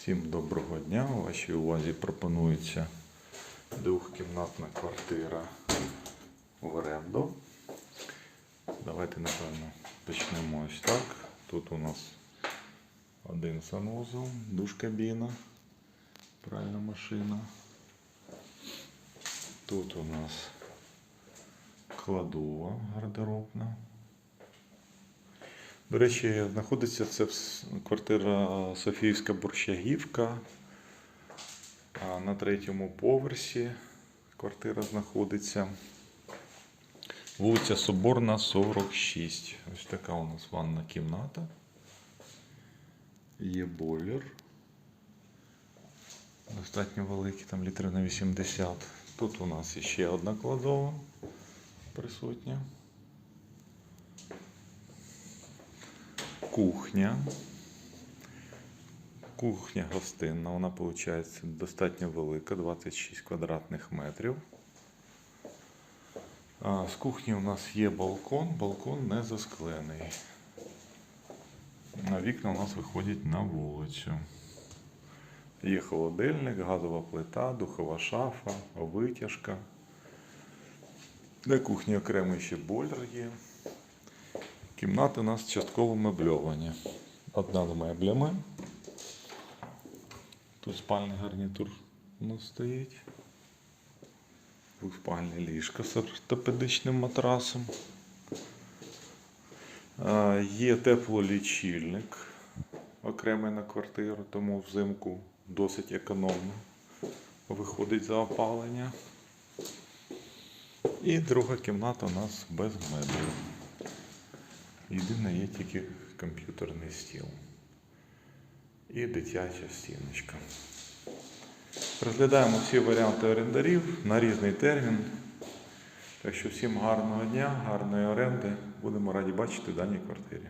Всім доброго дня. У вашій увазі пропонується двохкімнатна квартира в оренду. Давайте, напевно, почнемо ось так. Тут у нас один санузел, душ-кабіна, пральна машина. Тут у нас кладова гардеробна. До речі, знаходиться це квартира Софіївська Борщагівка. На третьому поверсі квартира знаходиться. Вулиця Соборна, 46. Ось така у нас ванна кімната. Є бойлер. Достатньо великий, там літрів на 80. Тут у нас ще одна кладова присутня. Кухня. Кухня гостинна, вона виходить достатньо велика, 26 квадратних метрів. А, з кухні у нас є балкон, балкон не засклений. А вікна у нас виходять на вулицю. Є холодильник, газова плита, духова шафа, витяжка. Для кухні окремий ще бойлер є. Кімнати у нас частково мебльовані. Одна з меблями. Тут спальний гарнітур у нас стоїть. Двоспальне ліжко з ортопедичним матрасом. Є теплолічильник окремий на квартиру, тому взимку досить економно виходить за опалення. І друга кімната у нас без меблів. Єдине є тільки комп'ютерний стіл і дитяча стіночка. Розглядаємо всі варіанти орендарів на різний термін. Так що всім гарного дня, гарної оренди. Будемо раді бачити в даній квартирі.